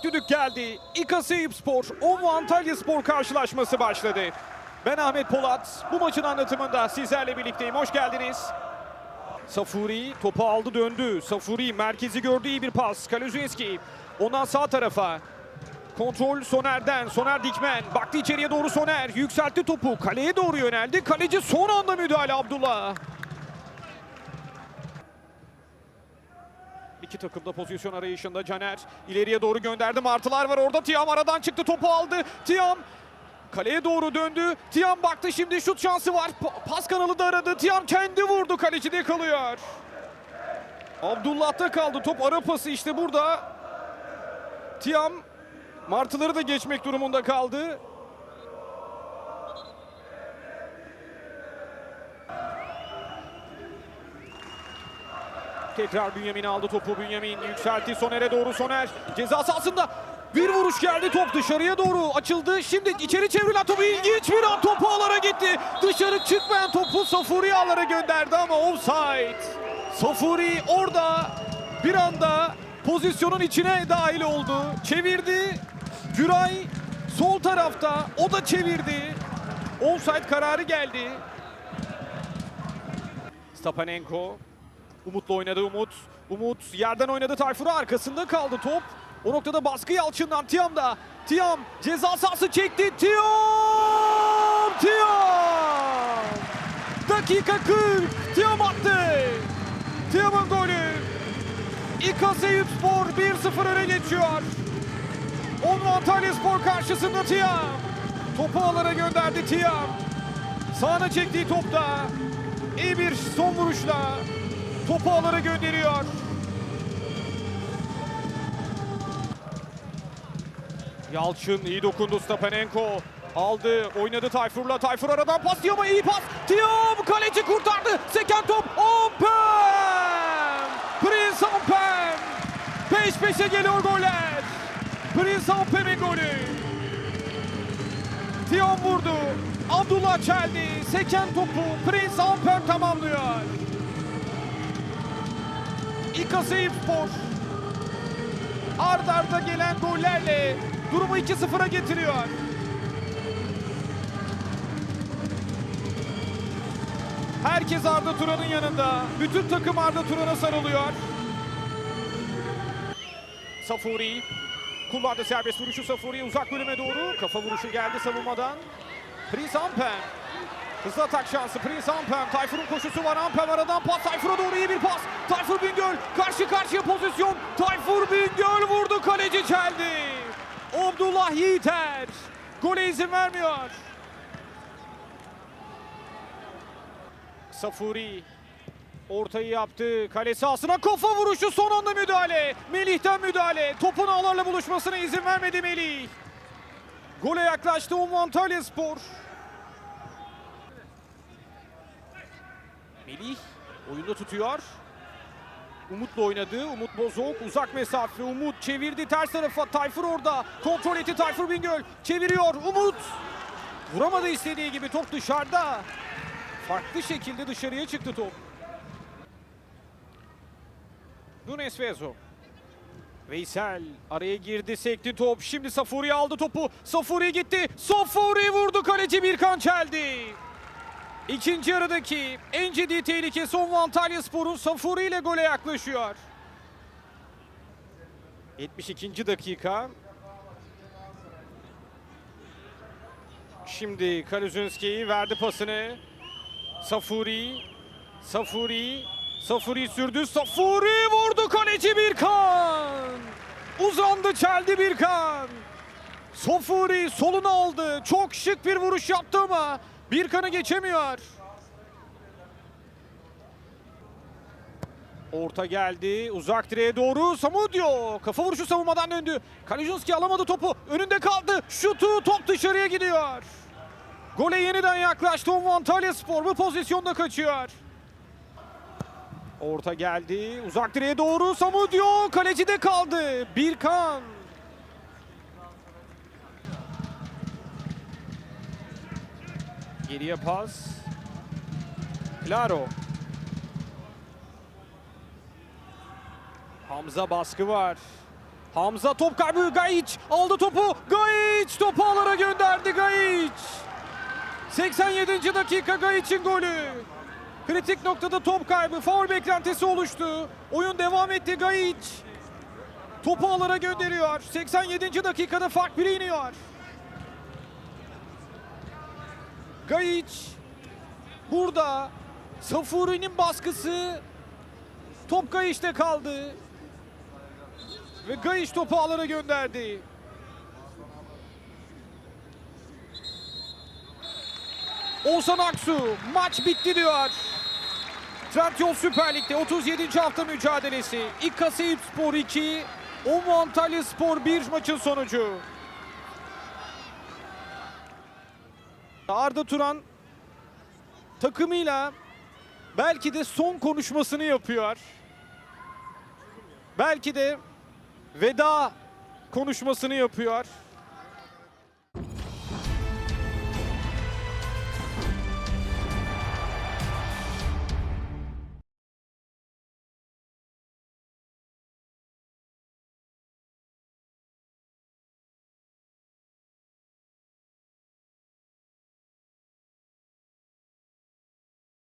İlk düdük geldi. İKA Eyüp Spor, Antalya Spor karşılaşması başladı. Ben Ahmet Polat. Bu maçın anlatımında sizlerle birlikteyim. Hoş geldiniz. Safuri topu aldı döndü. Safuri merkezi gördü bir pas. Kaluzinski ondan sağ tarafa. Kontrol Soner'den. Soner Dikmen. Baktı içeriye doğru Soner. Yükseltti topu. Kaleye doğru yöneldi. Kaleci son anda müdahale Abdullah. İki takım da pozisyon arayışında Caner. ileriye doğru gönderdi. Martılar var orada. Tiam aradan çıktı. Topu aldı. Tiam kaleye doğru döndü. Tiam baktı şimdi şut şansı var. Pa- pas kanalı da aradı. Tiam kendi vurdu. Kalecide kalıyor. Abdullah'ta kaldı. Top ara pası işte burada. Tiam Martıları da geçmek durumunda kaldı. Tekrar Bünyamin aldı topu. Bünyamin yükseltti Soner'e doğru. Soner ceza sahasında bir vuruş geldi. Top dışarıya doğru açıldı. Şimdi içeri çevrilen topu ilginç bir an topu ağlara gitti. Dışarı çıkmayan topu Safuri ağlara gönderdi ama offside. Safuri orada bir anda pozisyonun içine dahil oldu. Çevirdi. Güray sol tarafta. O da çevirdi. Offside kararı geldi. Stapanenko Umut'la oynadı Umut. Umut yerden oynadı Tayfur'a arkasında kaldı top. O noktada baskı Yalçın'dan Tiam'da. Tiam ceza sahası çekti. Tiam! Tiam! Dakika 40. Tiam attı. Tiam'ın golü. Eyüp Spor 1-0 öne geçiyor. Onu Antalya Spor karşısında Tiam. Topu alana gönderdi Tiam. Sağına çektiği topta iyi bir son vuruşla topu alana gönderiyor. Yalçın iyi dokundu Stapanenko. Aldı, oynadı Tayfur'la. Tayfur aradan pas diyor ama iyi pas. Tiam kaleci kurtardı. Seken top. Ampem! Prince Ampem! Peş peşe geliyor goller. Prince Ampem'in golü. Tiam vurdu. Abdullah çeldi. Seken topu Prince Ampem tamamlıyor. İKA Eyüp Spor ard arda gelen gollerle durumu 2-0'a getiriyor. Herkes Arda Turan'ın yanında. Bütün takım Arda Turan'a sarılıyor. Safuri kullandı serbest vuruşu Safuri uzak bölüme doğru. Kafa vuruşu geldi savunmadan. Prince Ampem. Hızlı atak şansı Prince Ampem. Tayfur'un koşusu var. Ampem aradan pas. Tayfur'a doğru iyi bir pas. Tayfur Bingöl karşı karşıya pozisyon. Tayfur Bingöl vurdu. Kaleci çeldi. Abdullah Yiğiter. Gole izin vermiyor. Safuri ortayı yaptı. Kale sahasına kafa vuruşu son anda müdahale. Melih'ten müdahale. Topun ağlarla buluşmasına izin vermedi Melih. Gole yaklaştı Umman Antalya Spor. Melih oyunda tutuyor. Umut'la oynadı. Umut Bozok uzak mesafe. Umut çevirdi ters tarafa. Tayfur orada. Kontrol etti Tayfur Bingöl. Çeviriyor. Umut. Vuramadı istediği gibi. Top dışarıda. Farklı şekilde dışarıya çıktı top. Nunes Vezo. Veysel araya girdi sekti top. Şimdi Safuri aldı topu. Safuri gitti. Safuri vurdu kaleci Birkan çeldi. İkinci yarıdaki en ciddi tehlike son Antalya Spor'un Safuri ile gole yaklaşıyor. 72. dakika. Şimdi Kaluzinski verdi pasını. Safuri. Safuri. Safuri sürdü. Safuri vurdu kaleci Birkan. Uzandı çeldi Birkan. Safuri solunu aldı. Çok şık bir vuruş yaptı ama Birkan'ı geçemiyor. Orta geldi. Uzak direğe doğru. Samudio. Kafa vuruşu savunmadan döndü. Kalijunski alamadı topu. Önünde kaldı. Şutu top dışarıya gidiyor. Gole yeniden yaklaştı Umman Spor. Bu pozisyonda kaçıyor. Orta geldi. Uzak direğe doğru. Samudio kalecide kaldı. Birkan. Geriye pas. Claro. Hamza baskı var. Hamza top kaybı Gayiç aldı topu. Gayiç topu ağlara gönderdi Gayiç. 87. dakika Gayiç'in golü. Kritik noktada top kaybı, faul beklentisi oluştu. Oyun devam etti Gayiç. Topu ağlara gönderiyor. 87. dakikada fark bire iniyor. Gayiç burada Safuri'nin baskısı top Gayiç'te kaldı. Ve Gayiç topu ağlara gönderdi. Oğuzhan Aksu maç bitti diyor. Trendyol Süper Lig'de 37. hafta mücadelesi. Eyüp Spor 2, Omu Antalya Spor 1 maçın sonucu. Arda Turan takımıyla belki de son konuşmasını yapıyor. Belki de veda konuşmasını yapıyor.